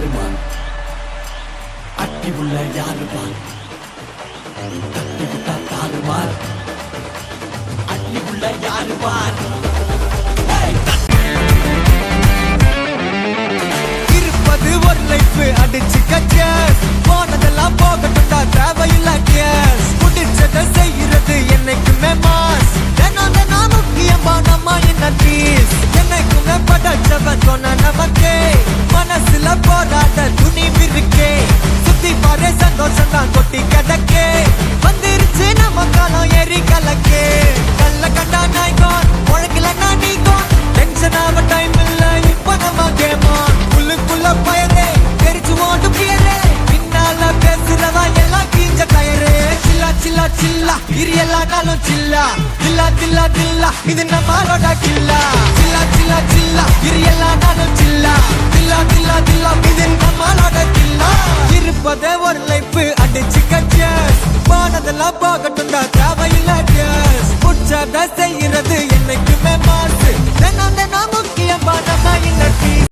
யாருமா அட்டி உள்ள யாருமா தட்டி விட்டா தாறுமாறு அட்டி உள்ள இருப்பது ஒரு லைஃப் அடிச்சு கச்ச கொட்டி கதக்கே வந்துருச்சு நம்ம காலம் எரி கலக்கே. கல்ல கண்டா நாய்கோன் உழக்கலன்னா நீ கோன். டென்ஷன் ஆக டைம் இல்ல இப்ப நம்ம கேமா உள்ளுக்குள்ள பயரே தெரிச்சு ஓட்டு பியரே பின்னால பேசுறதா எல்லாம் கீஞ்ச டயரே சில்லா சில்லா சில்லா இரு எல்லா நாளும் சில்லா. தில்லா தில்லா தில்லா இது நம்மளோட கில்லா. சில்லா சில்லா சில்லா இரு எல்லாம் தான் தேவையில்லை கேஸ் முடிச்சாதான் செய்யறது என்னைக்குமே மாசு